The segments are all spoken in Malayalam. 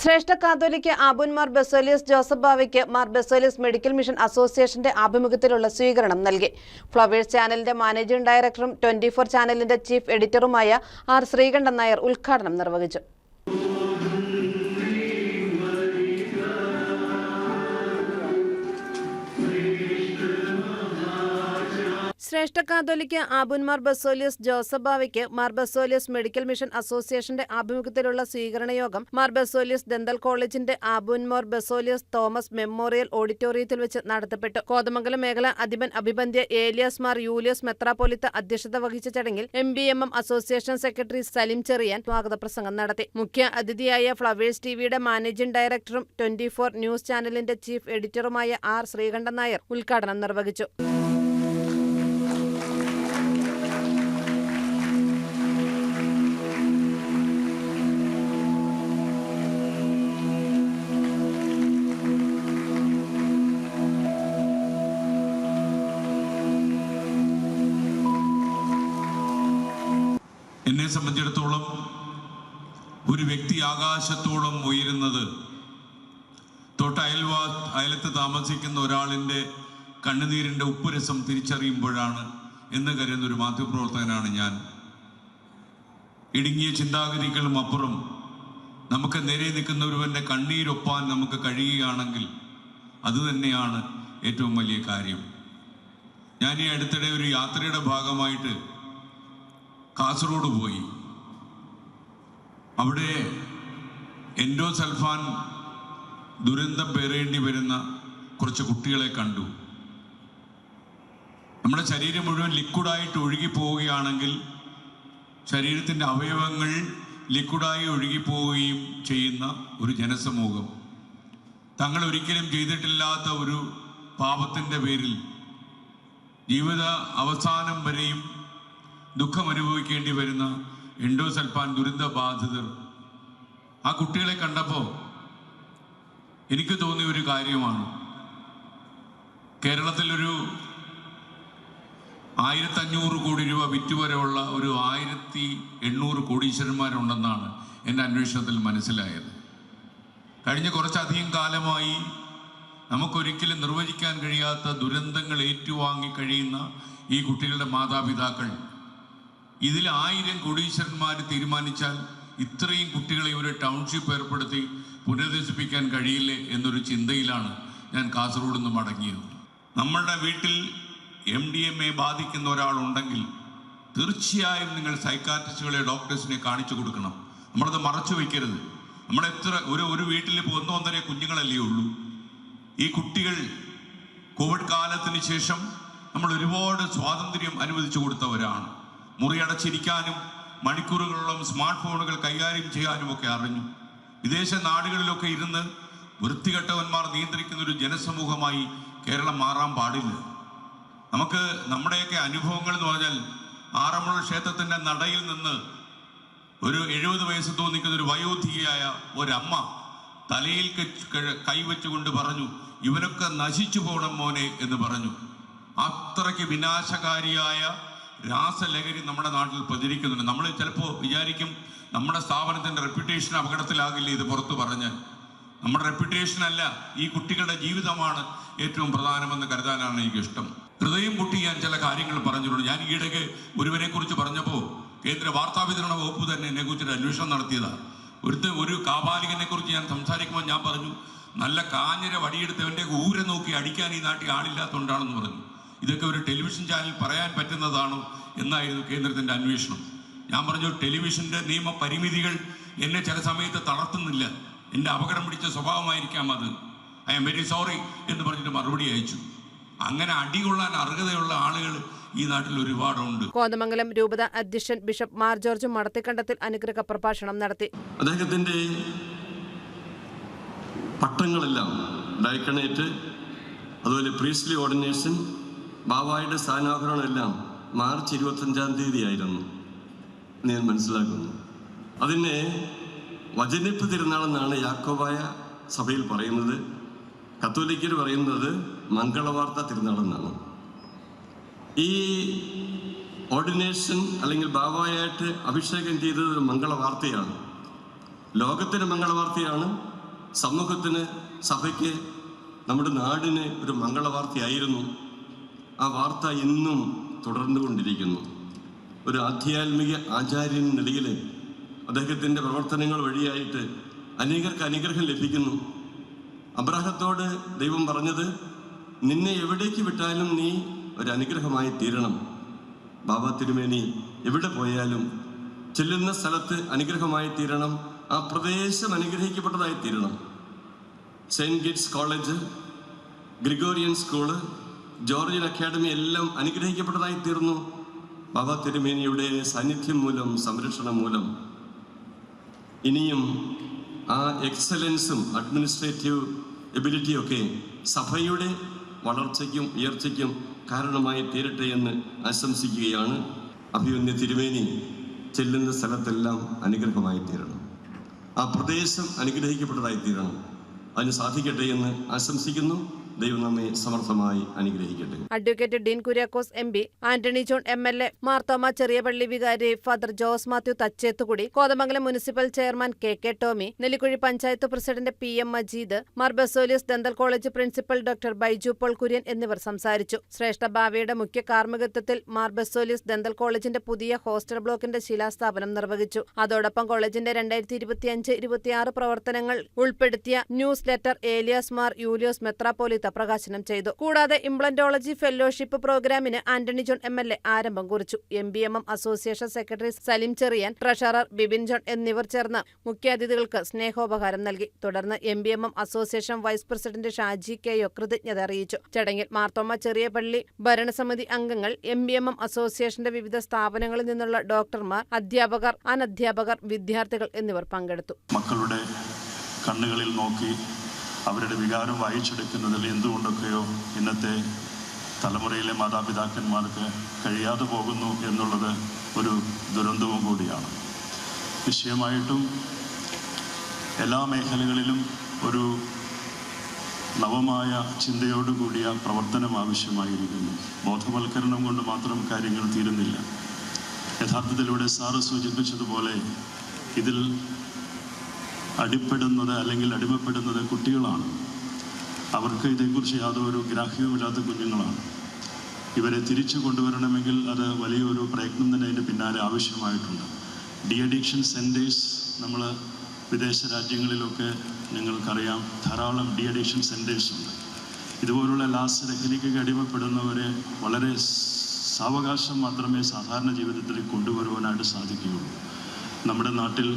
ശ്രേഷ്ഠ കാതോലിക്ക് ആബുൻ മാർ ബെസോലിയസ് ജോസഫ് ബാവയ്ക്ക് മാർ ബെസോലിയസ് മെഡിക്കൽ മിഷൻ അസോസിയേഷന്റെ ആഭിമുഖ്യത്തിലുള്ള സ്വീകരണം നൽകി. ഫ്ലവേഴ്സ് ചാനലിന്റെ മാനേജിംഗ് ഡയറക്ടറും ട്വന്റി ഫോർ ചാനലിന്റെ ചീഫ് എഡിറ്ററുമായ ആർ ശ്രീകണ്ഠൻ നായർ ഉദ്ഘാടനം നിർവഹിച്ചു. ശ്രേഷ്ഠ കാതോലിക്ക് ആബുന്മാർ മാർ ബസോലിയസ് ജോസഫ് ബാവയ്ക്ക് മാർ ബസോലിയസ് മെഡിക്കൽ മിഷൻ അസോസിയേഷന്റെ ആഭിമുഖ്യത്തിലുള്ള സ്വീകരണ യോഗം മാർ ബസോലിയസ് ദന്തൽ കോളേജിന്റെ ആബുന്മോർ മോർ ബസോലിയസ് തോമസ് മെമ്മോറിയൽ ഓഡിറ്റോറിയത്തിൽ വെച്ച് നടത്തപ്പെട്ടു. കോതമംഗലം മേഖല അധിപൻ അഭിബന്ധ്യ ഏലിയാസ് മാർ യൂലിയസ് മെത്രാപോലിത്ത അധ്യക്ഷത വഹിച്ച ചടങ്ങിൽ M B M M association secretary Salim Cherian സ്വാഗത പ്രസംഗം നടത്തി. മുഖ്യ അതിഥിയായ ഫ്ലവേഴ്സ് ടിവിയുടെ മാനേജിംഗ് ഡയറക്ടറും ട്വന്റി ഫോർ ന്യൂസ് ചാനലിന്റെ ചീഫ് എഡിറ്ററുമായ ആർ ശ്രീകണ്ഠൻ നായർ ഉദ്ഘാടനം നിർവഹിച്ചു. എന്നെ സംബന്ധിച്ചിടത്തോളം ഒരു വ്യക്തി ആകാശത്തോളം ഉയരുന്നത് തൊട്ട് അയൽവാ അയലത്ത് താമസിക്കുന്ന ഒരാളിന്റെ കണ്ണുനീരിന്റെ ഉപ്പുരസം തിരിച്ചറിയുമ്പോഴാണ് എന്ന് കരുതുന്ന ഒരു മാധ്യമപ്രവർത്തകനാണ് ഞാൻ. ഇടുങ്ങിയ ചിന്താഗതികളും അപ്പുറം നമുക്ക് നേരെ നിൽക്കുന്ന ഒരുവന്റെ കണ്ണീരൊപ്പാൻ നമുക്ക് കഴിയുകയാണെങ്കിൽ അത് തന്നെയാണ് ഏറ്റവും വലിയ കാര്യം. ഞാൻ ഈ അടുത്തിടെ ഒരു യാത്രയുടെ ഭാഗമായിട്ട് കാസർഗോഡ് പോയി. അവിടെ എൻഡോ സൽഫാൻ ദുരന്തം പേറേണ്ടി വരുന്ന കുറച്ച് കുട്ടികളെ കണ്ടു. നമ്മുടെ ശരീരം മുഴുവൻ ലിക്വിഡായിട്ട് ഒഴുകി പോവുകയാണെങ്കിൽ ശരീരത്തിന്റെ അവയവങ്ങൾ ലിക്വിഡായി ഒഴുകിപ്പോവുകയും ചെയ്യുന്ന ഒരു ജനസമൂഹം. തങ്ങൾ ഒരിക്കലും ചെയ്തിട്ടില്ലാത്ത ഒരു പാപത്തിന്റെ പേരിൽ ജീവിത അവസാനം വരെയും ദുഃഖം അനുഭവിക്കേണ്ടി വരുന്ന എൻഡോസൽഫാൻ ദുരന്ത ബാധിതർ. ആ കുട്ടികളെ കണ്ടപ്പോൾ എനിക്ക് തോന്നിയ ഒരു കാര്യമാണ്. കേരളത്തിലൊരു ആയിരത്തഞ്ഞൂറ് കോടി രൂപ വിറ്റുവരവുള്ള ഒരു ആയിരത്തി എണ്ണൂറ് കോടീശ്വരന്മാരുണ്ടെന്നാണ് എന്റെ അന്വേഷണത്തിൽ മനസ്സിലായത്. കഴിഞ്ഞ കുറച്ചധികം കാലമായി നമുക്കൊരിക്കലും നിർവചിക്കാൻ കഴിയാത്ത ദുരന്തങ്ങൾ ഏറ്റുവാങ്ങി കഴിയുന്ന ഈ കുട്ടികളുടെ മാതാപിതാക്കൾ ഇതിൽ ആയിരം കോടീശ്വരന്മാർ തീരുമാനിച്ചാൽ ഇത്രയും കുട്ടികളെ ഒരു ടൗൺഷിപ്പ് ഏർപ്പെടുത്തി പുനരധിവസിപ്പിക്കാൻ കഴിയില്ലേ എന്നൊരു ചിന്തയിലാണ് ഞാൻ കാസർഗോഡ് നിന്ന് മടങ്ങിയത്. നമ്മളുടെ വീട്ടിൽ എം ഡി എം എ ബാധിക്കുന്ന ഒരാളുണ്ടെങ്കിൽ തീർച്ചയായും നിങ്ങൾ സൈക്കാട്രിസ്റ്റുകളെ ഡോക്ടേഴ്സിനെ കാണിച്ചു കൊടുക്കണം. നമ്മളത് മറച്ചു വയ്ക്കരുത് നമ്മളെത്ര ഒരു ഒരു വീട്ടിൽ ഇപ്പോൾ ഒന്നോ ഒന്നര കുഞ്ഞുങ്ങളല്ലേ ഉള്ളൂ. ഈ കുട്ടികൾ കോവിഡ് കാലത്തിന് ശേഷം നമ്മൾ ഒരുപാട് സ്വാതന്ത്ര്യം അനുവദിച്ചു കൊടുത്തവരാണ്. മുറിയടച്ചിരിക്കാനും മണിക്കൂറുകളോളം സ്മാർട്ട് ഫോണുകൾ കൈകാര്യം ചെയ്യാനും ഒക്കെ അറിഞ്ഞു. വിദേശ നാടുകളിലൊക്കെ ഇരുന്ന് വൃത്തികെട്ടവന്മാർ നിയന്ത്രിക്കുന്ന ഒരു ജനസമൂഹമായി കേരളം മാറാൻ പാടില്ല. നമുക്ക് നമ്മുടെയൊക്കെ അനുഭവങ്ങൾ എന്ന് പറഞ്ഞാൽ ആറന്മുള ക്ഷേത്രത്തിന്റെ നടയിൽ നിന്ന് ഒരു എഴുപത് വയസ്സ് തോന്നിക്കുന്ന ഒരു വയോധികയായ ഒരമ്മ തലയിൽ കൈവച്ചുകൊണ്ട് പറഞ്ഞു ഇവനൊക്കെ നശിച്ചു പോകണം മോനെ എന്ന് പറഞ്ഞു. അത്രയ്ക്ക് വിനാശകാരിയായ രാസലഹരി നമ്മുടെ നാട്ടിൽ പ്രചരിക്കുന്നുണ്ട്. നമ്മൾ ചിലപ്പോൾ വിചാരിക്കും നമ്മുടെ സ്ഥാപനത്തിന്റെ റെപ്യൂട്ടേഷൻ അപകടത്തിലാകില്ല ഇത് പുറത്തു പറഞ്ഞ്. നമ്മുടെ റെപ്യൂട്ടേഷൻ അല്ല ഈ കുട്ടികളുടെ ജീവിതമാണ് ഏറ്റവും പ്രധാനമെന്ന് കരുതാനാണ് എനിക്കിഷ്ടം. ഹൃദയം പൊട്ടി ഞാൻ ചില കാര്യങ്ങൾ പറഞ്ഞിട്ടുണ്ട്. ഞാൻ ഈയിടയ്ക്ക് ഒരുവനെ കുറിച്ച് പറഞ്ഞപ്പോൾ കേന്ദ്ര വാർത്താവിതരണ വകുപ്പ് തന്നെ എന്നെ കുറിച്ചൊരു അന്വേഷണം നടത്തിയതാണ് ഒരുത്ത ഒരു കാപാലികനെ കുറിച്ച് ഞാൻ സംസാരിക്കുമ്പോൾ ഞാൻ പറഞ്ഞു നല്ല കാഞ്ഞര വടിയെടുത്തവന്റെ ഊരെ നോക്കി അടിക്കാൻ ഈ നാട്ടിൽ ആളില്ലാത്തതുകൊണ്ടാണെന്ന് പറഞ്ഞു. ഇതൊക്കെ ഒരു ടെലിവിഷൻ ചാനൽ പറയാൻ പറ്റുന്നതാണോ എന്നായിരുന്നു കേന്ദ്രത്തിന്റെ അന്വേഷണം. ഞാൻ പറഞ്ഞു ടെലിവിഷന്റെ നിയമപരിമിതികൾ എന്നെ ചില സമയത്ത് തളർത്തുന്നില്ല. എന്റെ അപകടം പിടിച്ച സ്വഭാവമായിരിക്കാം അത്. ഐ എം വെരി സോറി എന്ന് പറഞ്ഞിട്ട് മറുപടി അയച്ചു. അങ്ങനെ അടികൊള്ളാൻ അർഹതയുള്ള ആളുകൾ ഈ നാട്ടിൽ ഒരുപാടുണ്ട്. കോതമംഗലം രൂപത അധ്യക്ഷൻ ബിഷപ്പ് മാർ ജോർജ് മടത്തിക്കണ്ടത്തിൽ അനുഗ്രഹ പ്രഭാഷണം നടത്തി. അദ്ദേഹത്തിന്റെ പട്ടങ്ങളെല്ലാം ഡയക്കണേറ്റ് അതുപോലെ പ്രീസ്ലി ഓർഡിനേഷൻ ബാബായുടെ സ്ഥാനാഭരണമെല്ലാം മാർച്ച് ഇരുപത്തഞ്ചാം തീയതി ആയിരുന്നു ഞാൻ മനസ്സിലാക്കുന്നു. അതിനെ വചനിപ്പ് തിരുനാളെന്നാണ് യാക്കോബായ സഭയിൽ പറയുന്നത്. കത്തോലിക്കർ പറയുന്നത് മംഗളവാർത്ത തിരുനാളെന്നാണ്. ഈ ഓർഡിനേഷൻ അല്ലെങ്കിൽ ബാബായായിട്ട് അഭിഷേകം ചെയ്തത് മംഗളവാർത്തയാണ്. ലോകത്തിന് മംഗളവാർത്തയാണ്. സമൂഹത്തിന് സഭയ്ക്ക് നമ്മുടെ നാടിന് ഒരു മംഗളവാർത്തയായിരുന്നു. ആ വാർത്ത ഇന്നും തുടർന്നുകൊണ്ടിരിക്കുന്നു ഒരു ആധ്യാത്മിക ആചാര്യൻ നിലയിൽ അദ്ദേഹത്തിന്റെ പ്രവർത്തനങ്ങൾ വഴിയായിട്ട് അനേകർക്ക് അനുഗ്രഹം ലഭിക്കുന്നു. അബ്രാഹത്തോട് ദൈവം പറഞ്ഞത് നിന്നെ എവിടേക്ക് വിട്ടാലും നീ ഒരു അനുഗ്രഹമായി തീരണം. ബാബ തിരുമേനി എവിടെ പോയാലും ചെല്ലുന്ന സ്ഥലത്ത് അനുഗ്രഹമായി തീരണം. ആ പ്രദേശം അനുഗ്രഹിക്കപ്പെട്ടതായി തീരണം. Saint Gits college Gregorian school Georgian academy എല്ലാം അനുഗ്രഹിക്കപ്പെട്ടതായി തീർന്നു. ബാബ തിരുമേനിയുടെ സാന്നിധ്യം മൂലം സംരക്ഷണം മൂലം. ഇനിയും ആ എക്സലൻസും അഡ്മിനിസ്ട്രേറ്റീവ് എബിലിറ്റിയും ഒക്കെ സഭയുടെ വളർച്ചയ്ക്കും ഉയർച്ചയ്ക്കും കാരണമായി തീരട്ടെ എന്ന് ആശംസിക്കുകയാണ്. അഭിമന്യ തിരുമേനി ചെല്ലുന്ന സ്ഥലത്തെല്ലാം അനുഗ്രഹമായി തീരണം. ആ പ്രദേശം അനുഗ്രഹിക്കപ്പെട്ടതായി തീരണം. അതിന് സാധിക്കട്ടെ എന്ന് ആശംസിക്കുന്നു. ദൈവം നമ്മെ സമർത്ഥമായി അനുഗ്രഹിക്കട്ടെ. Advocate Dean Kuriakose M P Antony John M L A Marthoma Cheriyapally വികാരി father Jose Mathew Thachethukudi Kothamangalam municipal chairman K K Tomy Nellikuzhi panchayat president P M Majeed Mar Baselios dental college principal doctor Baiju Paul Kurian എന്നിവർ സംസാരിച്ചു. ശ്രേഷ്ഠ ഭാവിയുടെ മുഖ്യ കാർമ്മികത്വത്തിൽ മാർബസോലിയസ് ദന്തൽ കോളേജിന്റെ പുതിയ ഹോസ്റ്റൽ ബ്ലോക്കിന്റെ ശിലാസ്ഥാപനം നിർവഹിച്ചു. അതോടൊപ്പം കോളേജിന്റെ രണ്ടായിരത്തി ഇരുപത്തിയഞ്ച് ഇരുപത്തിയാറ് പ്രവർത്തനങ്ങൾ ഉൾപ്പെടുത്തിയ ന്യൂസ് ലെറ്റർ ഏലിയാസ് മാർ യൂലിയോസ് മെത്രാപ്പോലിത്ത പ്രകാശനം ചെയ്തു. കൂടാതെ ഇംപ്ലന്റോളജി ഫെല്ലോഷിപ്പ് പ്രോഗ്രാമിന് Antony John M L A ആരംഭം കുറിച്ചു. M B M M association secretary Salim Cherian treasurer Bibin John എന്നിവർ ചേർന്ന് മുഖ്യാതിഥികൾക്ക് സ്നേഹോപഹാരം നൽകി. തുടർന്ന് M B M M association vice president Shaji കെയോ കൃതജ്ഞത അറിയിച്ചു. ചടങ്ങിൽ മാർത്തോമ ചെറിയപള്ളി ഭരണസമിതി അംഗങ്ങൾ എം ബി എം എം അസോസിയേഷന്റെ വിവിധ സ്ഥാപനങ്ങളിൽ നിന്നുള്ള ഡോക്ടർമാർ അധ്യാപകർ അനധ്യാപകർ വിദ്യാർത്ഥികൾ എന്നിവർ പങ്കെടുത്തു. മക്കളുടെ കണ്ണുകളിൽ നോക്കി അവരുടെ വികാരം വായിച്ചെടുക്കുന്നതിൽ എന്തുകൊണ്ടൊക്കെയോ ഇന്നത്തെ തലമുറയിലെ മാതാപിതാക്കന്മാർക്ക് കഴിയാതെ പോകുന്നു എന്നുള്ളത് ഒരു ദുരന്തവും കൂടിയാണ്. നിശ്ചയമായിട്ടും എല്ലാ മേഖലകളിലും ഒരു നവമായ ചിന്തയോടുകൂടിയ പ്രവർത്തനം ആവശ്യമായിരിക്കുന്നു. ബോധവൽക്കരണം കൊണ്ട് മാത്രം കാര്യങ്ങൾ തീരുന്നില്ല. യഥാർത്ഥത്തിലൂടെ സാറ് സൂചിപ്പിച്ചതുപോലെ ഇതിൽ അടിപ്പെടുന്നത് അല്ലെങ്കിൽ അടിമപ്പെടുന്നത് കുട്ടികളാണ്. അവർക്ക് ഇതേക്കുറിച്ച് യാതൊരു ഗ്രാഹ്യവുമില്ലാത്ത കുഞ്ഞുങ്ങളാണ്. ഇവരെ തിരിച്ചു കൊണ്ടുവരണമെങ്കിൽ അത് വലിയൊരു പ്രയത്നം തന്നെ അതിന്റെ പിന്നാലെ ആവശ്യമായിട്ടുണ്ട്. ഡി അഡിക്ഷൻ സെന്റേഴ്സ് നമ്മൾ വിദേശ രാജ്യങ്ങളിലൊക്കെ നിങ്ങൾക്കറിയാം ധാരാളം ഡി അഡിക്ഷൻ സെന്റേഴ്സ് ഉണ്ട്. ഇതുപോലുള്ള ലാസ്യലഹരിക്കൊക്കെ അടിമപ്പെടുന്നവരെ വളരെ സാവകാശം മാത്രമേ സാധാരണ ജീവിതത്തിൽ കൊണ്ടുവരുവാനായിട്ട് സാധിക്കുകയുള്ളൂ. നമ്മുടെ നാട്ടിൽ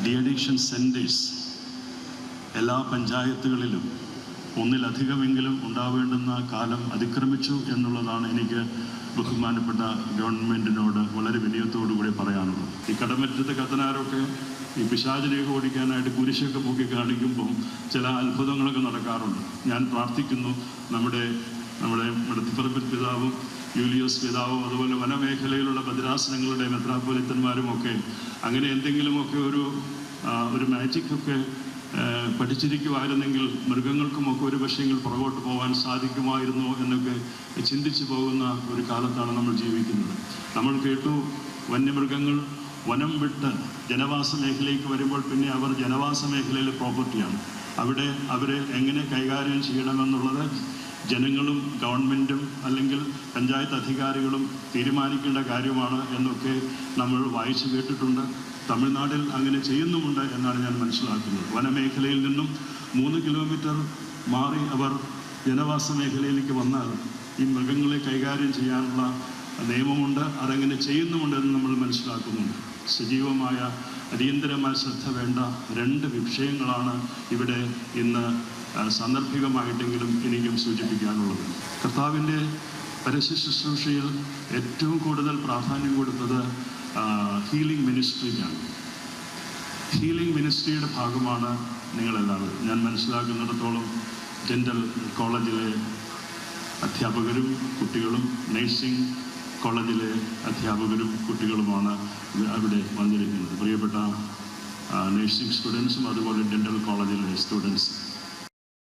ഡി അഡിക്ഷൻ സെന്റേഴ്സ് എല്ലാ പഞ്ചായത്തുകളിലും ഒന്നിലധികമെങ്കിലും ഉണ്ടാവേണ്ടുന്ന കാലം അതിക്രമിച്ചു എന്നുള്ളതാണ് എനിക്ക് ബഹുമാനപ്പെട്ട ഗവൺമെന്റിനോട് വളരെ വിനയത്തോടുകൂടി പറയാനുള്ളത്. ഈ കടമറ്റത്തെ കത്തനാരൊക്കെ ഈ പിശാചിനെയൊക്കെ ഓടിക്കാനായിട്ട് കുരിശൊക്കെ പൊക്കി കാണിക്കുമ്പം ചില അത്ഭുതങ്ങളൊക്കെ നടക്കാറുണ്ട്. ഞാൻ പ്രാർത്ഥിക്കുന്നു നമ്മുടെ നമ്മുടെ മടത്തിപ്പറമ്പിൽ പിതാവും യൂലിയോസ് പിതാവും അതുപോലെ വനമേഖലയിലുള്ള ഭദ്രാസനങ്ങളുടെ മെത്രാപ്പൊലിത്തന്മാരും ഒക്കെ അങ്ങനെ എന്തെങ്കിലുമൊക്കെ ഒരു ഒരു മാജിക് ഒക്കെ ആ, പഠിച്ചിരിക്കുമായിരുന്നെങ്കിൽ മൃഗങ്ങൾക്കുമൊക്കെ ഒരു പക്ഷേങ്കിൽ പുറകോട്ട് പോകാൻ സാധിക്കുമായിരുന്നു എന്നൊക്കെ ചിന്തിച്ചു പോകുന്ന ഒരു കാലത്താണ് നമ്മൾ ജീവിക്കുന്നത്. നമ്മൾ കേട്ടു വന്യമൃഗങ്ങൾ വനം വിട്ട് ജനവാസ മേഖലയ്ക്ക് വരുമ്പോൾ പിന്നെ അവർ ജനവാസ മേഖലയിലെ പ്രോപ്പർട്ടിയാണ് അവിടെ അവരെ എങ്ങനെ കൈകാര്യം ചെയ്യണമെന്നുള്ളത് ജനങ്ങളും ഗവൺമെന്റും അല്ലെങ്കിൽ പഞ്ചായത്ത് അധികാരികളും തീരുമാനിക്കേണ്ട കാര്യമാണ് എന്നൊക്കെ നമ്മൾ വായിച്ചു കേട്ടിട്ടുണ്ട്. തമിഴ്നാട്ടിൽ അങ്ങനെ ചെയ്യുന്നുമുണ്ട് എന്നാണ് ഞാൻ മനസ്സിലാക്കുന്നത്. വനമേഖലയിൽ നിന്നും മൂന്ന് കിലോമീറ്റർ മാറി അവർ ജനവാസ മേഖലയിലേക്ക് വന്നാൽ ഈ മൃഗങ്ങളെ കൈകാര്യം ചെയ്യാനുള്ള നിയമമുണ്ട് അതങ്ങനെ ചെയ്യുന്നുമുണ്ട് എന്ന് നമ്മൾ മനസ്സിലാക്കുന്നുണ്ട്. സജീവമായ അടിയന്തരമായ ശ്രദ്ധ വേണ്ട രണ്ട് വിഷയങ്ങളാണ് ഇവിടെ ഇന്ന് സാന്ദർഭികമായിട്ടെങ്കിലും എനിക്കും സൂചിപ്പിക്കാനുള്ളത്. കർത്താവിന്റെ പരസ്യ ശുശ്രൂഷയിൽ ഏറ്റവും കൂടുതൽ പ്രാധാന്യം കൊടുത്തത് ഹീലിംഗ് മിനിസ്ട്രിക്കാണ്. ഹീലിംഗ് മിനിസ്ട്രിയുടെ ഭാഗമാണ് നിങ്ങളെല്ലാവരും. ഞാൻ മനസ്സിലാക്കുന്നിടത്തോളം ഡെന്റൽ കോളേജിലെ അധ്യാപകരും കുട്ടികളും നഴ്സിംഗ് കോളേജിലെ അധ്യാപകരും കുട്ടികളുമാണ് അവിടെ വന്നിരിക്കുന്നത്. പ്രിയപ്പെട്ട നഴ്സിംഗ് സ്റ്റുഡൻസും അതുപോലെ ഡെന്റൽ കോളേജിലെ students.